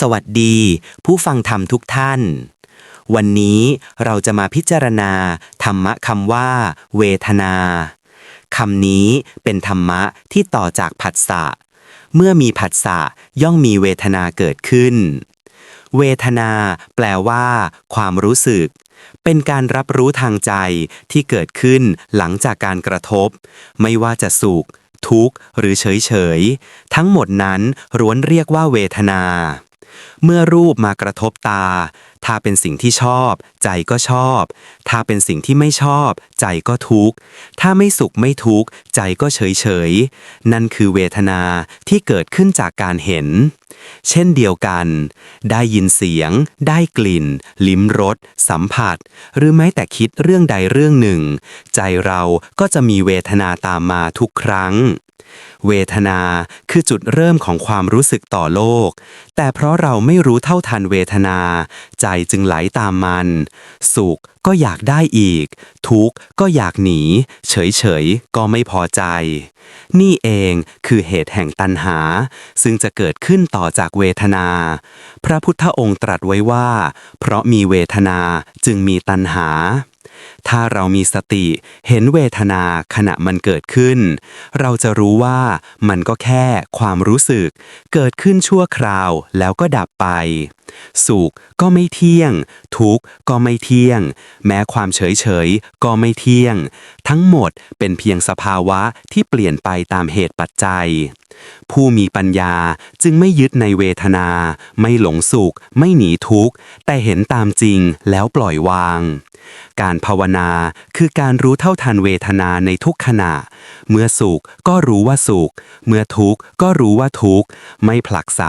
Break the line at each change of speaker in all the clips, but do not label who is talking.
สวัสดี ผู้ฟังธรรมทุกท่าน วันนี้เราจะมาพิจารณา ธรรมะคำว่า เวทนาคำนี้เป็นธรรมะที่ต่อจากผัสสะ เมื่อมีผัสสะย่อมมีเวทนาเกิดขึ้น เวทนาแปลว่า ความรู้สึก เป็นการรับรู้ทางใจที่เกิดขึ้นหลังจากการกระทบ ไม่ว่าจะสุข ทุกข์ หรือเฉยเฉย ทั้งหมดนั้นร้วนเรียกว่าเวทนา เมื่อรูปมากระทบตา ถ้าเป็นสิ่งที่ชอบ ใจก็ชอบ ถ้าเป็นสิ่งที่ไม่ชอบ ใจก็ทุกข์ ถ้าไม่สุขไม่ทุกข์ ใจก็เฉยเฉย นั่นคือเวทนาที่เกิดขึ้นจากการเห็น เช่นเดียวกัน ได้ยินเสียง ได้กลิ่น ลิ้มรส สัมผัส หรือแม้แต่คิดเรื่องใดเรื่องหนึ่ง ใจเราก็จะมีเวทนาตามมาทุกครั้ง เวทนาคือจุดเริ่มของความรู้สึกต่อโลก แต่เพราะเราไม่รู้เท่าทันเวทนา ใจจึงไหลตามมัน สุขก็อยากได้อีก ทุกข์ก็อยากหนี เฉยๆ ก็ไม่พอใจ นี่เองคือเหตุแห่งตัณหา ซึ่งจะเกิดขึ้นต่อจากเวทนา พระพุทธองค์ตรัสไว้ว่า เพราะมีเวทนาจึงมีตัณหา ถ้าเรามีสติเห็นเวทนาขณะมันเกิดขึ้น เราจะรู้ว่ามันก็แค่ความรู้สึก เกิดขึ้นชั่วคราวแล้วก็ดับไป สุขก็ไม่เที่ยง ทุกข์ก็ไม่เที่ยง แม้ความเฉยเฉยก็ไม่เที่ยง ทั้งหมดเป็นเพียงสภาวะที่เปลี่ยนไปตามเหตุปัจจัย ผู้มีปัญญาจึงไม่ยึดในเวทนา ไม่หลงสุข ไม่หนีทุกข์ แต่เห็นตามจริงแล้วปล่อยวาง การภาวนาคือการรู้เท่าทันเวทนาในทุกขณะ เมื่อสุขก็รู้ว่าสุข เมื่อทุกข์ก็รู้ว่าทุกข์ ไม่ผลักไส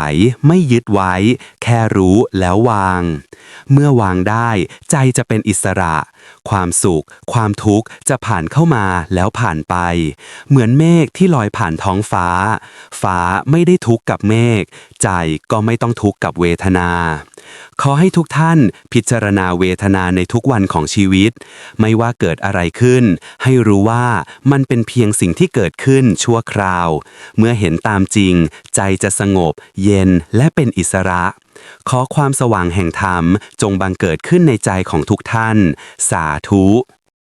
ไม่ยึดไว้ แค่รู้รู้แล้ววาง เมื่อวางได้ใจจะเป็นอิสระ ความสุข ความทุกข์จะผ่านเข้ามาแล้วผ่านไป เหมือนเมฆที่ลอยผ่านท้องฟ้า ฟ้าไม่ได้ทุกข์กับเมฆ ใจก็ไม่ต้องทุกข์กับเวทนา ขอให้ทุกท่านพิจารณาเวทนาในทุกวันของชีวิต ไม่ว่าเกิดอะไรขึ้น ให้รู้ว่ามันเป็นเพียงสิ่งที่เกิดขึ้นชั่วคราว เมื่อเห็นตามจริง ใจจะสงบ เย็นและเป็นอิสระ ขอความสว่างแห่งธรรมจงบังเกิดขึ้นในใจของทุกท่าน สาธุ